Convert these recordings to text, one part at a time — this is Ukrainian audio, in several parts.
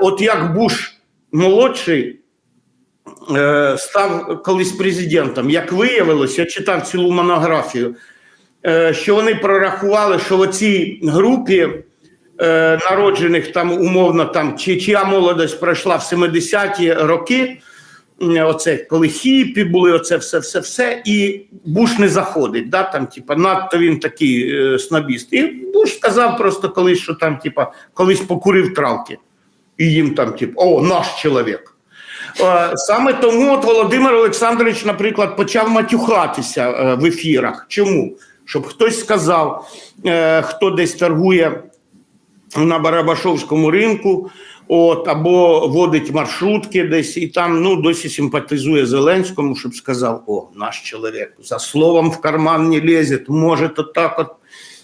от як Буш молодший е, став колись президентом, як виявилось, я читав цілу монографію, е, що вони прорахували, що в цій групі е, народжених там умовно там чи чия молодость пройшла в 70-ті роки. Оце коли хіпі були, оце все, все, все, і Буш не заходить. Да, там, типа, надто він такий е, снобіст. І Буш сказав просто колись, що там, типа, колись покурив травки. І їм там, типу, о, наш чоловік. Е, Саме тому от Володимир Олександрович, наприклад, почав матюхатися е, в ефірах. Чому? Щоб хтось сказав, е, хто десь торгує на Барабашовському ринку, от, або водить маршрутки десь, і там ну, досі симпатизує Зеленському, щоб сказав: о, наш чоловік за словом в карман не лезет, може то так от.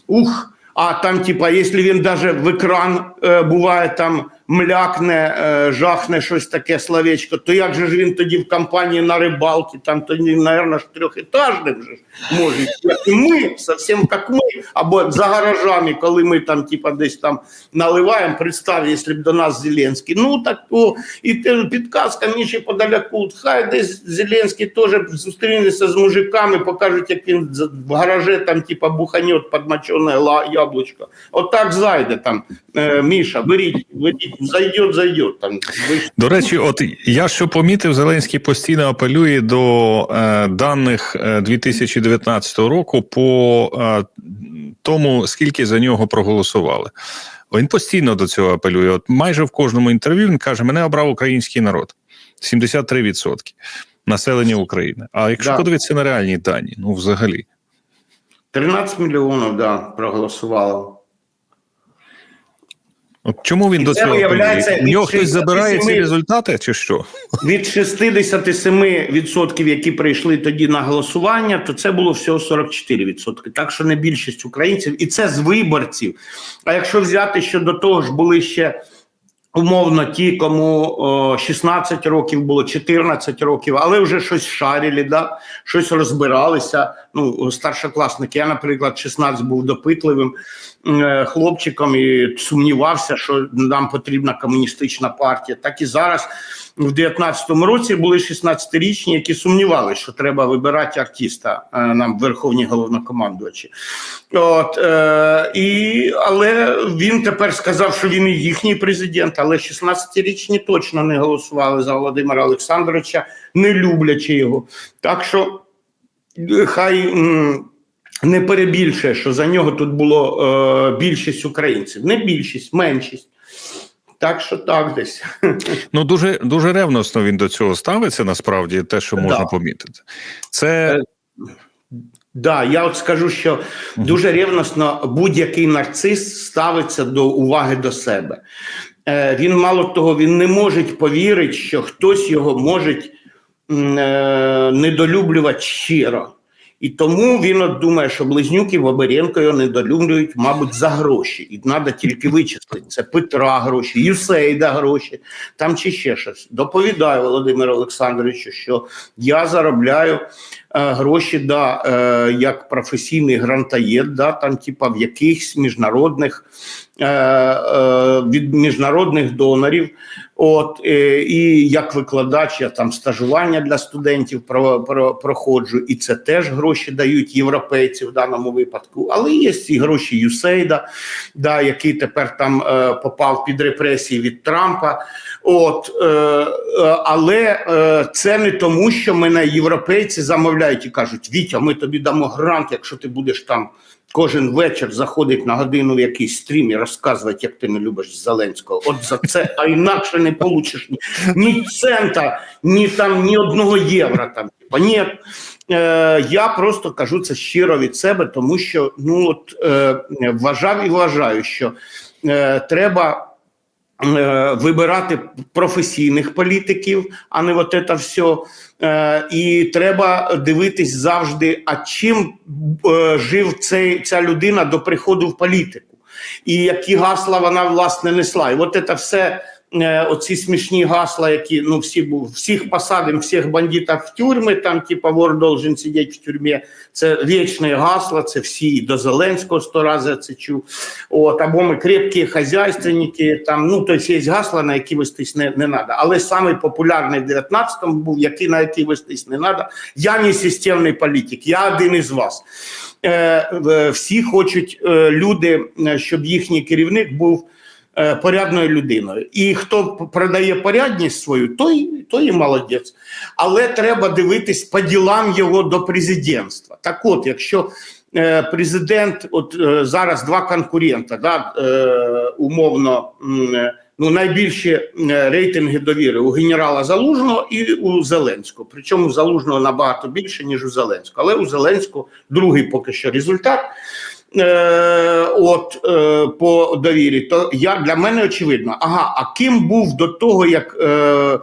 Ух, а там, типа, якщо він даже в екран буває там млякне, е, жахне щось таке словечко, то як же ж він тоді в компанії на рибалці, там тоді, мабуть, трьохетажним же може, і ми, зовсім як ми, або за гаражами, коли ми там, типа, десь там наливаємо, представ, якщо б до нас Зеленський. Ну так то і підказка ще подаляку. Хай десь Зеленський теж зустрінеться з мужиками, покажуть, як він в гараже там, типа, буханет подмочене яблучко. Отак зайде там, е, Міша, беріть, беріть, зайдет, зайдет. Там, До речі, от я що помітив, Зеленський постійно апелює до е, даних е, 2019 року по е, тому, скільки за нього проголосували. Він постійно до цього апелює. От майже в кожному інтерв'ю він каже: мене обрав український народ 73% населення України. А якщо Да. подивитися на реальні дані, ну взагалі. 13 мільйонів да, проголосувало. От чому він І до цього виявляється? У нього хтось забирає ці результати, чи що? Від 67%, які прийшли тоді на голосування, то це було всього 44%. Так що не більшість українців, і це з виборців. А якщо взяти, що до того ж були ще умовно ті, кому о, 16 років було, 14 років, але вже щось шарили, да? щось розбиралися. Ну, старшокласники, я, наприклад, 16 був допитливим е, хлопчиком і сумнівався, що нам потрібна комуністична партія. Так і зараз, в 19-му році, були 16-річні, які сумнівалися, що треба вибирати артиста е, нам в Верховній головнокомандувачі. От, е, і, але він тепер сказав, що він і їхній президент, але 16-річні точно не голосували за Володимира Олександровича, не люблячи його. Так що хай не перебільшує, що за нього тут було е, більшість українців. Не більшість, меншість. Так що так десь. Ну дуже дуже ревносно він до цього ставиться. Насправді, те, що можна Да. помітити, це Да, я от скажу, що дуже ревносно будь-який нарцис ставиться до уваги до себе. Е, він мало того, він не може повірити, що хтось його може е, недолюблювати щиро. І тому він от думає, що близнюків Бабиренко його недолюблюють, мабуть, за гроші. І треба тільки вичислити. Це Петра гроші, Юсейда гроші, там чи ще щось. Доповідаю Володимиру Олександровичу, що я заробляю е, гроші да, е, як професійний грантаєд, да, там, типа, в якихось міжнародних е, е, від міжнародних донорів. От е, і як викладач, я там стажування для студентів про, про, проходжу, і це теж гроші дають європейці в даному випадку. Але є і гроші Юсейда, да, який тепер там е, попав під репресії від Трампа. От, е, е, але е, це не тому, що мене європейці замовляють і кажуть: Вітя, ми тобі дамо грант, якщо ти будеш там кожен вечір заходить на годину в якийсь стрім і розказувати, як ти не любиш Зеленського. От за це, а інакше не получиш ні, ні цента, ні там ні одного євро. Там ні. Е, я просто кажу це щиро від себе, тому що ну от е, вважав і вважаю, що е, треба. Е, Вибирати професійних політиків, а не от це все. Е, і треба дивитись завжди, а чим е, жив цей, ця людина до приходу в політику, і які гасла вона власне несла. І от це все оці смішні гасла, які ну всі був всіх посадимо, всіх бандитів в тюрми, там типа вор должен сидіти в тюрмі. Це вічне гасло, це всі до Зеленського сто разів це чув. От, або ми крепкі хазяйственники, там, ну, тобто є гасла, на які вестись не, не треба. Але самий популярний в 19-му був, який, на який вестись не треба. Я не системний політик, я один із вас. Е, всі хочуть е, люди, е, щоб їхній керівник був е, порядною людиною. І хто продає порядність свою, той, той і молодець. Але треба дивитись по ділам його до президентства. Так от, якщо е, президент, от е, зараз два конкурента, да, е, умовно. е, Ну, найбільші е, рейтинги довіри у генерала Залужного і у Зеленського. Причому Залужного набагато більше, ніж у Зеленського. Але у Зеленського другий поки що результат. Е, от е, по довірі, то я для мене очевидно. Ага, а ким був до того, як е,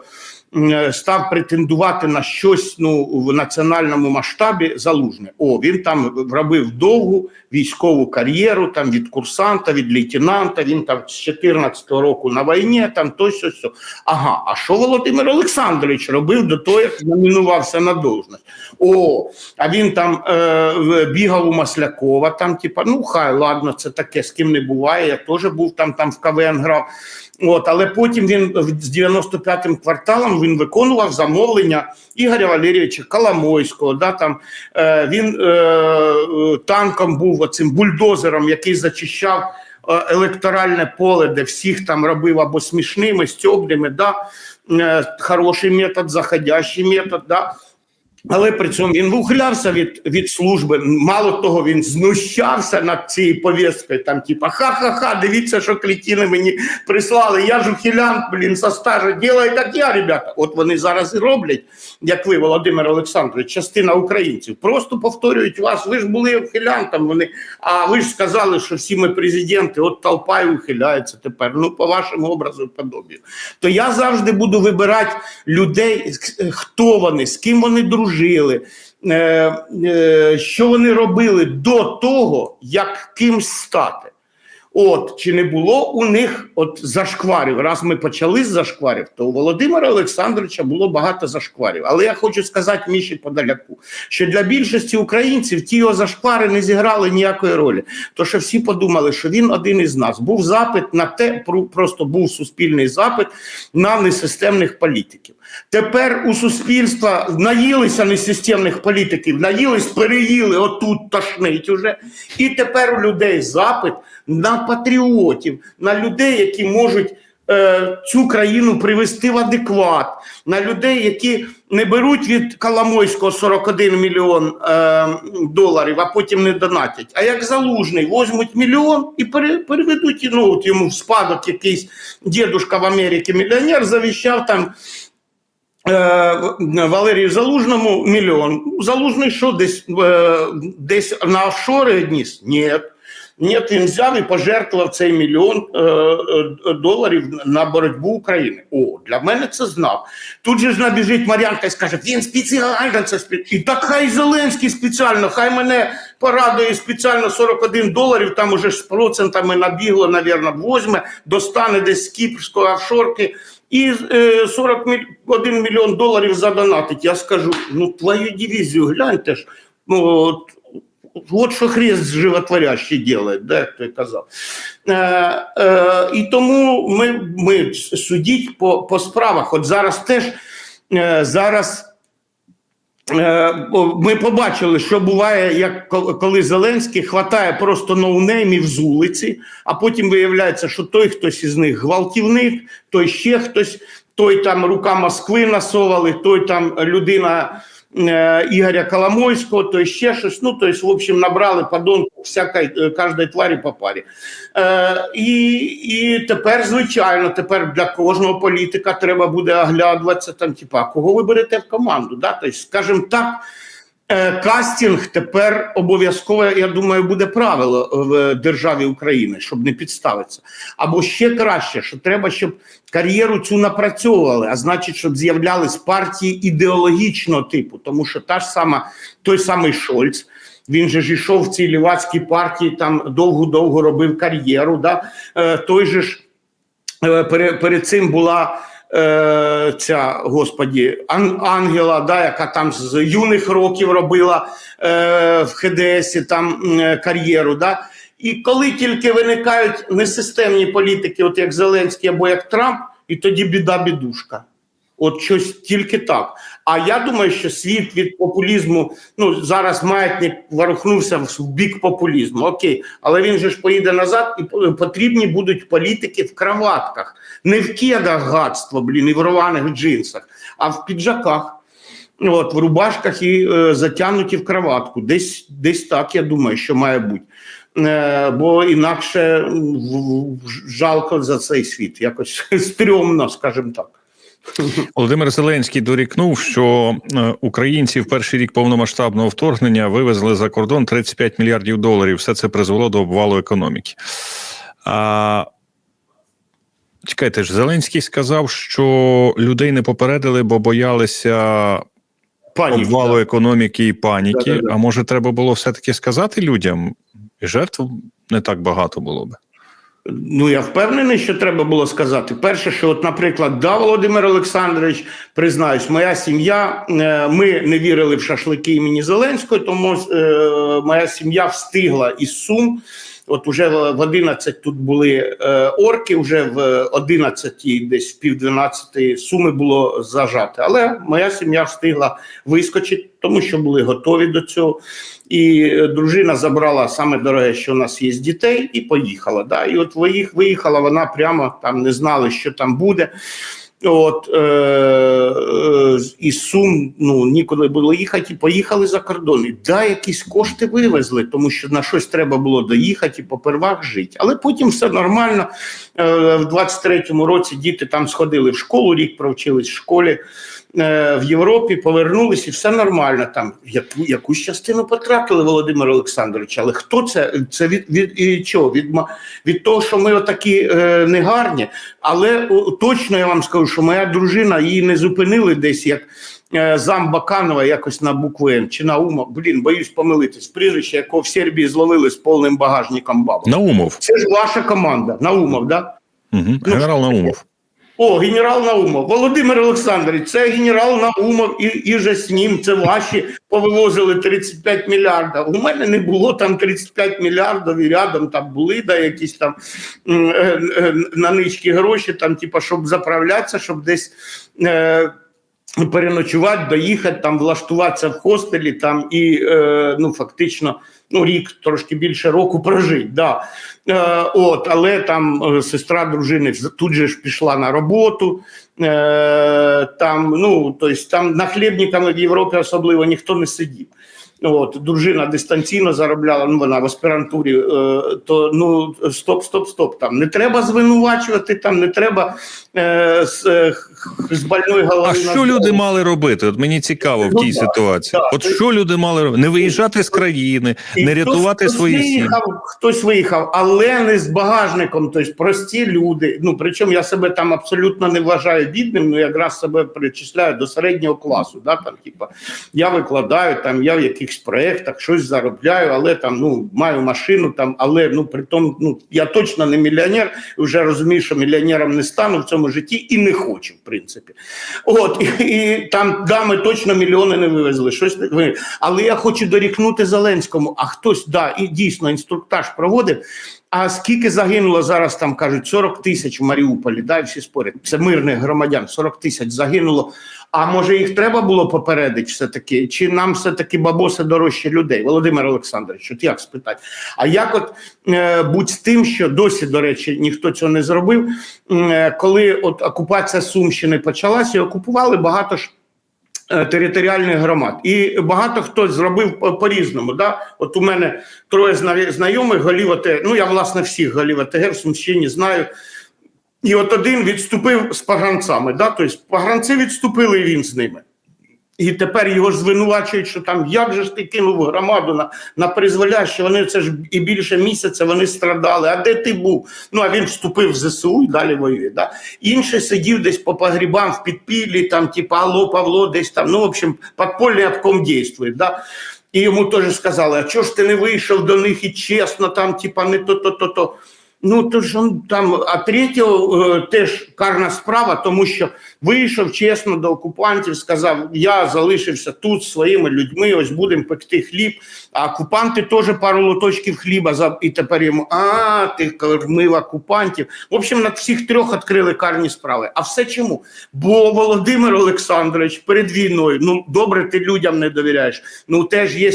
став претендувати на щось ну в національному масштабі залужне? О, він там робив довгу військову кар'єру, там від курсанта, від лейтенанта. Він там з 14-го року на війні, там то сьо, сьо. Ага, а що Володимир Олександрович робив до того, як номінувався на должність? О, а він там е, бігав у Маслякова, там, типа, ну хай, ладно, це таке, з ким не буває. Я теж був там, там в КВН грав. От, але потім він з 95-м кварталом він виконував замовлення Ігоря Валерійовича Коломойського. Да, там, е, він е, е, танком був оцим бульдозером, який зачищав е, електоральне поле, де всіх там робив або смішними, стьобними, да, е, хороший метод, заходящий метод. Да. Але при цьому він ухилявся від, від служби. Мало того, він знущався над цією повісткою. Там, типа, ха-ха-ха, дивіться, що клітіни мені прислали. Я ж ухилянт, блін, со стажу. Ділай так я, ребята. От вони зараз і роблять, як ви, Володимир Олександрович, частина українців. Просто повторюють вас. Ви ж були ухилянтом. Вони, а ви ж сказали, що всі ми президенти, от толпа і ухиляється тепер. Ну, по вашому образу подобію. То я завжди буду вибирати людей, хто вони, з ким вони дружили, е, е, що вони робили до того, як кимсь стати. От чи не було у них от зашкварів? Раз ми почали з зашкварів, то у Володимира Олександровича було багато зашкварів. Але я хочу сказати Міші Подаляку, що для більшості українців ті його зашквари не зіграли ніякої ролі. То що всі подумали, що він один із нас. Був запит на те, просто був суспільний запит на несистемних політиків. Тепер у суспільства наїлися несистемних політиків, наїлись, переїли, отут тошнить уже. І тепер у людей запит на патріотів, на людей, які можуть е, цю країну привести в адекват, на людей, які не беруть від Коломойського 41 мільйон е, доларів, а потім не донатять. А як залужний, возьмуть мільйон і пере, переведуть ну, от йому в спадок якийсь дідушка в Америці мільйонер завіщав там. Е, Валерію Залужному мільйон. Залужний що десь, е, десь на офшори одніс? Ні. Ні, він взяв і пожертвував цей мільйон е, е, доларів на боротьбу України. О, для мене це знав. Тут же ж набіжить Мар'янка і скаже, він спеціально це спе... І так хай Зеленський спеціально, хай мене порадує спеціально 41 доларів, там уже з процентами набігло, навірно, возьме, достане десь з кіпрської офшорки і е, 41 мільйон доларів задонатить. Я скажу, ну твою дивізію гляньте ж, ну, от що хрест животворящий делает, да, як той казав. Е, е, і тому ми, ми судіть по, по справах. От зараз теж е, зараз. Ми побачили, що буває, як коли Зеленський хватає просто ноунеймів з вулиці, а потім виявляється, що той хтось із них гвалтівник, той ще хтось, той там рука Москви насовали, той там людина е, Ігоря Коломойського, есть ще щось. Ну, тобто, в общем, набрали подонку всякої е, кожної тварі по парі. Е, і, і тепер, звичайно, тепер для кожного політика треба буде оглядуватися там, типа, кого ви берете в команду? Да? Тобто, скажімо так, е, кастинг тепер обов'язково, я думаю, буде правило в державі України, щоб не підставитися. Або ще краще, що треба, щоб кар'єру цю напрацьовували, а значить, щоб з'являлись партії ідеологічного типу, тому що та ж сама, той самий Шольц. Він же ж ішов в цій лівацькій партії, там довго-довго робив кар'єру. Да? Е, той же ж е, перед цим була е, ця господі Ан, Ангела, да, яка там з юних років робила е, в ХДСі там е, кар'єру. Да. І коли тільки виникають несистемні політики, от як Зеленський або як Трамп, і тоді біда бідушка. От щось тільки так. А я думаю, що світ від популізму, ну зараз маятник ворухнувся в бік популізму. Окей, але він же ж поїде назад, і потрібні будуть політики в краватках, не в кедах гадство, блін, і в рваних джинсах, а в піджаках. От, в рубашках і е, затягнуті в краватку. Десь, десь так, я думаю, що має бути. Е, бо інакше в- в- жалко за цей світ. Якось стрьомно, скажімо так. Володимир Зеленський дорікнув, що е, українці в перший рік повномасштабного вторгнення вивезли за кордон 35 мільярдів доларів. Все це призвело до обвалу економіки. А, чекайте ж, Зеленський сказав, що людей не попередили, бо боялися Пані, обвалу економіки і паніки. Да-да-да. А може, треба було все-таки сказати людям, і жертв не так багато було би. Ну, я впевнений, що треба було сказати. Перше, що, от, наприклад, да, Володимир Олександрович, признаюсь, моя сім'я, е, ми не вірили в шашлики імені Зеленського, тому е, моя сім'я встигла із Сум. От уже в в 11 тут були е, орки, вже в 11, десь в пів 12 суми було зажати. Але моя сім'я встигла вискочити, тому що були готові до цього. І е, дружина забрала саме дороге, що у нас є з дітей, і поїхала. Да? І от виїх- виїхала вона прямо там, не знали, що там буде. От е, е, із Сум ну нікуди було їхати, і поїхали за кордон. І да, якісь кошти вивезли, тому що на щось треба було доїхати і попервах жити. Але потім все нормально. Е, в 23-му році діти там сходили в школу, рік провчились в школі в Європі, повернулись, і все нормально. Там яку, якусь частину потратили Володимир Олександрович. Але хто це? Це від, від і чого? Від, від того, що ми отакі е, негарні. Але о, точно я вам скажу, що моя дружина її не зупинили десь як. е, Зам Баканова якось на букву Н чи на ума. Блін, боюсь помилитись. Прізвище, якого в Сербії зловили з повним багажником бабок. Наумов. Це ж ваша команда. Наумов, да? Угу. Генерал Наумов. О, генерал Наумов. Володимир Олександрович, це генерал Наумов і, і же з ним. Це ваші повивозили 35 мільярдів. У мене не було там 35 мільярдів, і рядом там були да, якісь там е, е, на нички гроші, там, типа, щоб заправлятися, щоб десь. Е, Переночувати, доїхати, там влаштуватися в хостелі, там і е, ну фактично ну рік трошки більше року прожити. Да. Е, от, але там е, сестра дружини тут же ж пішла на роботу. Е, там, ну, тобто, там нахлібниками в Європі особливо ніхто не сидів. От, дружина дистанційно заробляла, ну вона в аспірантурі, е, то ну стоп, стоп, стоп. Там не треба звинувачувати, там не треба е, е, з больної голови. А що люди мали робити? От мені цікаво в Ну, тій ситуації. так. От що люди мали робити? Не виїжджати з країни, І не рятувати хтось свої сім'ї. хтось виїхав, але не з багажником. Тобто прості люди. Ну причому я себе там абсолютно не вважаю бідним. Ну якраз себе причисляю до середнього класу. Да, там, типа, я викладаю, там я в якихось проєктах щось заробляю, але там ну маю машину, там, але ну при тому, ну я точно не мільйонер. Вже розумію, що мільйонером не стану в цьому житті і не хочу, принципі. От і, і там да, ми точно мільйони не вивезли. Щось не ви. Але я хочу дорікнути Зеленському. А хтось да і дійсно інструктаж проводив. А скільки загинуло зараз? Там кажуть 40 тисяч в Маріуполі. Да, всі спорять. Це мирних громадян. 40 тисяч загинуло. А може їх треба було попередити все таки? Чи нам все таки бабоси дорожче людей? Володимир Олександрович, от як спитати? А як от е, будь з тим, що досі, до речі, ніхто цього не зробив, е, коли от окупація Сумщини почалася, окупували багато ж. Е, Територіальних громад, і багато хто зробив по- по-різному. Да? От у мене троє знайомих голів ОТГ, ну я власне всіх голів ОТГ в Сумщині знаю. І от один відступив з погранцями. Да? Тобто погранці відступили, і він з ними. І тепер його звинувачують, що там як же ж ти кинув громаду на, на призволяще, вони це ж і більше місяця вони страдали. А де ти був? Ну а він вступив в ЗСУ і далі воює. Да? Інший сидів десь по погрібам в підпіллі, там, типа Алло, Павло, десь там. Ну, в общем, подпольний обком дійствує. Да? І йому теж сказали: а чого ж ти не вийшов до них і чесно, там, типа, не то, то, то, то. Ну то ж он там, а третього е, теж карна справа, тому що вийшов чесно до окупантів, сказав: Я залишився тут зі своїми людьми. Ось будемо пекти хліб. А окупанти теж пару лоточків хліба за і тепер йому а ти кормив окупантів. В общем, над всіх трьох відкрили карні справи. А все чому? Бо Володимир Олександрович перед війною, ну добре, ти людям не довіряєш. Ну теж є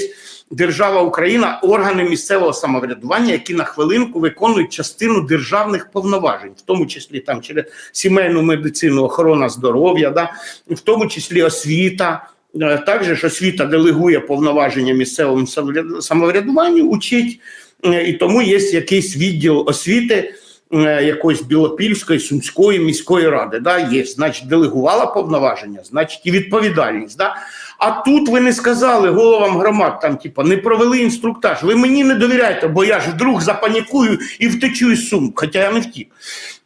держава Україна, органи місцевого самоврядування, які на хвилинку виконують частину державних повноважень, в тому числі там через сімейну медицину, охорона здоров'я, да, в тому числі освіта. Е, Також освіта делегує повноваження місцевому самоврядуванню, учить, е, і тому є якийсь відділ освіти е, якоїсь Білопільської, Сумської міської ради. Да, є, значить, делегувала повноваження, значить, і відповідальність. Да? А тут ви не сказали головам громад, там, типа, не провели інструктаж. Ви мені не довіряєте, бо я ж вдруг запанікую і втечу із сум, хоча я не втік.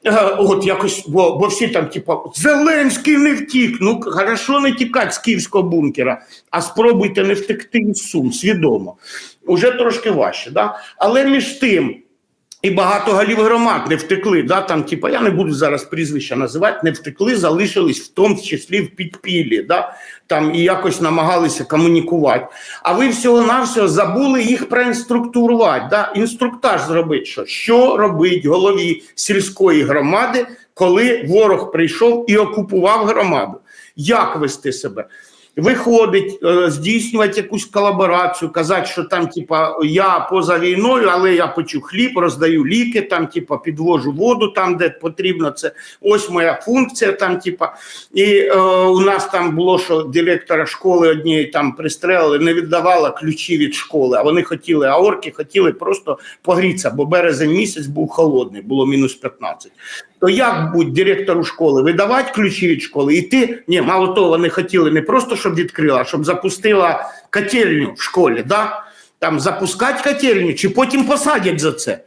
Е, От якось, бо, бо всі там, типа, Зеленський не втік. Ну, хорошо не тікати з київського бункера, а спробуйте не втекти із сум, свідомо. Уже трошки важче. Да? Але між тим. І багато голів громад не втекли. Да? Там, типа, я не буду зараз прізвища називати, не втекли, залишились в тому числі в підпіллі, да? там і якось намагалися комунікувати. А ви всього-навсього забули їх проінструктурувати, да? інструктаж зробити. Що? що робить голові сільської громади, коли ворог прийшов і окупував громаду? Як вести себе? Виходить, е, здійснювати якусь колаборацію, казати, що там, типа, я поза війною, але я печу хліб, роздаю ліки, там, типа, підвожу воду там, де потрібно. Це ось моя функція. Там, типа, і е, у нас там було, що директора школи однієї там пристрелили, не віддавала ключі від школи. А вони хотіли, а орки хотіли просто погрітися, бо березень місяць був холодний, було мінус 15 то як будь директору школи видавати ключі від школи? І ти ні, мало того, вони хотіли не просто щоб відкрила, щоб запустила котельню в школі. Да? Там запускати котельню, чи потім посадять за це.